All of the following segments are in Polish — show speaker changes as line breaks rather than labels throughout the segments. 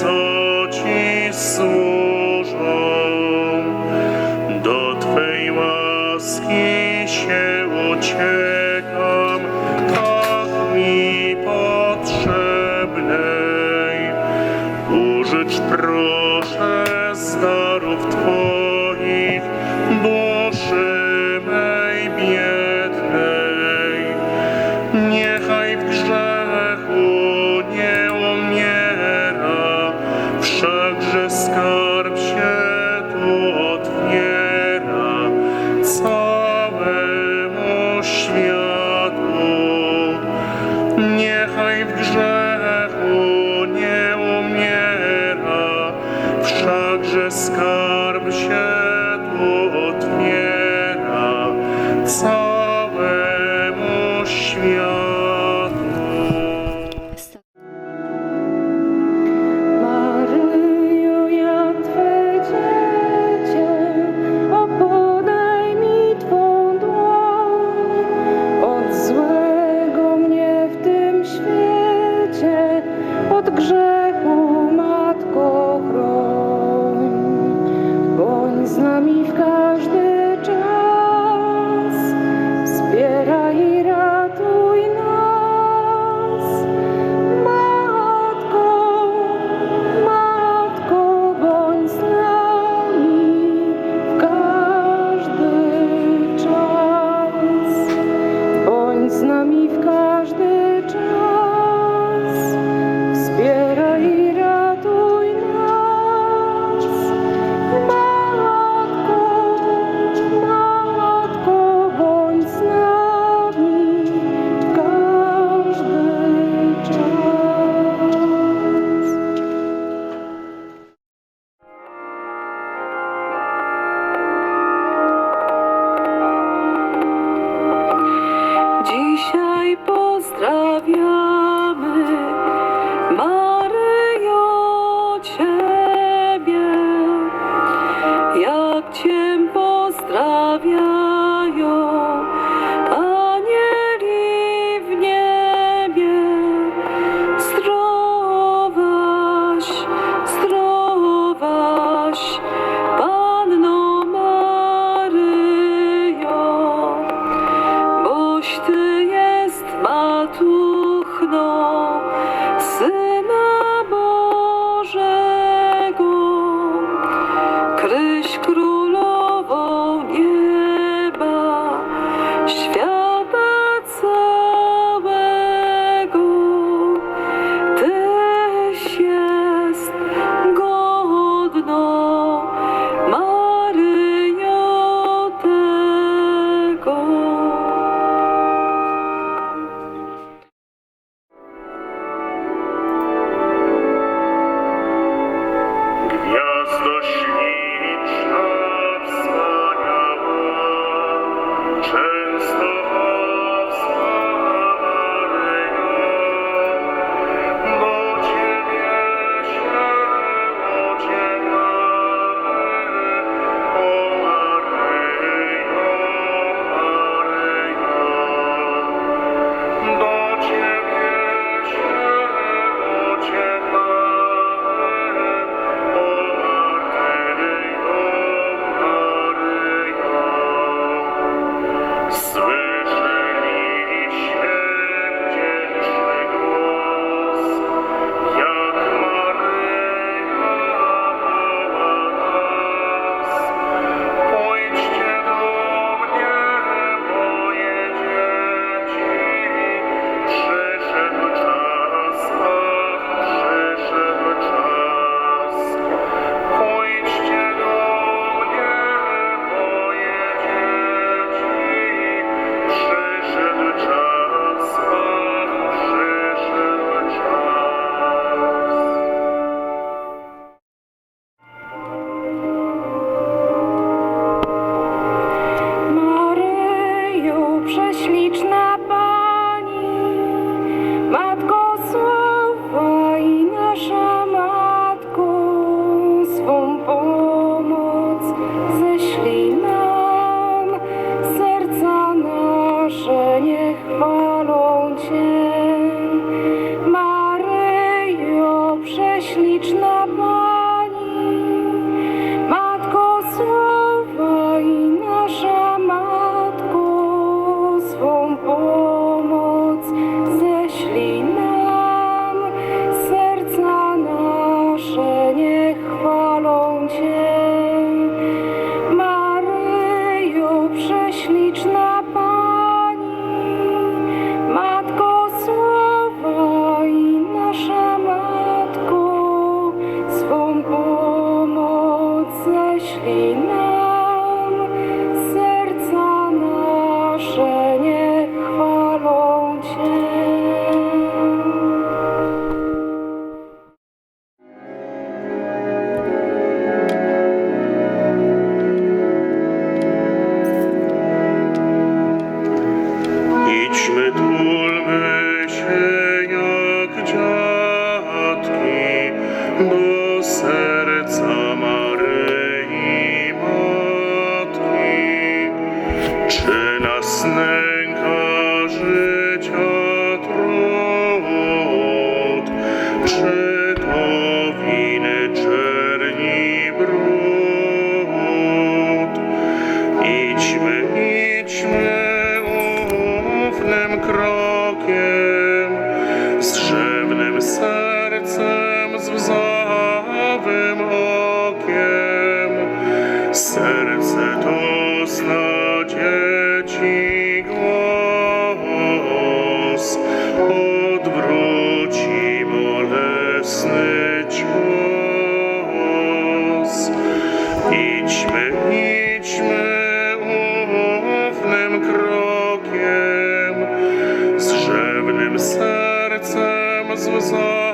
co Ci służą, do Twej łaski się uciekam, tak mi potrzebnej. Użycz proszę z darów Twoich, Boży mej biednej. Niechaj w grze Київська Sercem z wzawym okiem. Serce to zna dzieci głos. Odwróci bolesny cios. Idźmy, idźmy ufnym krokiem. Z drzewnym sercem
as suas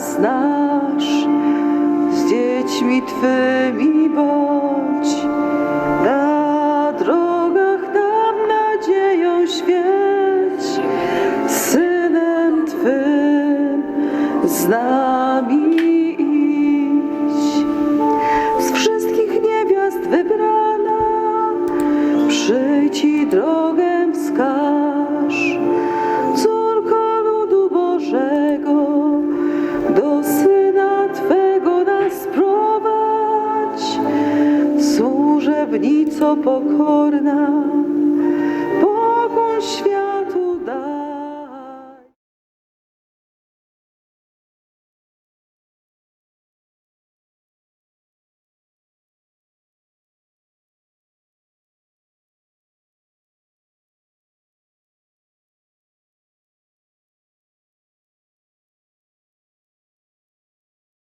Znasz, z dziećmi Twymi bądź. Służebnico pokorna,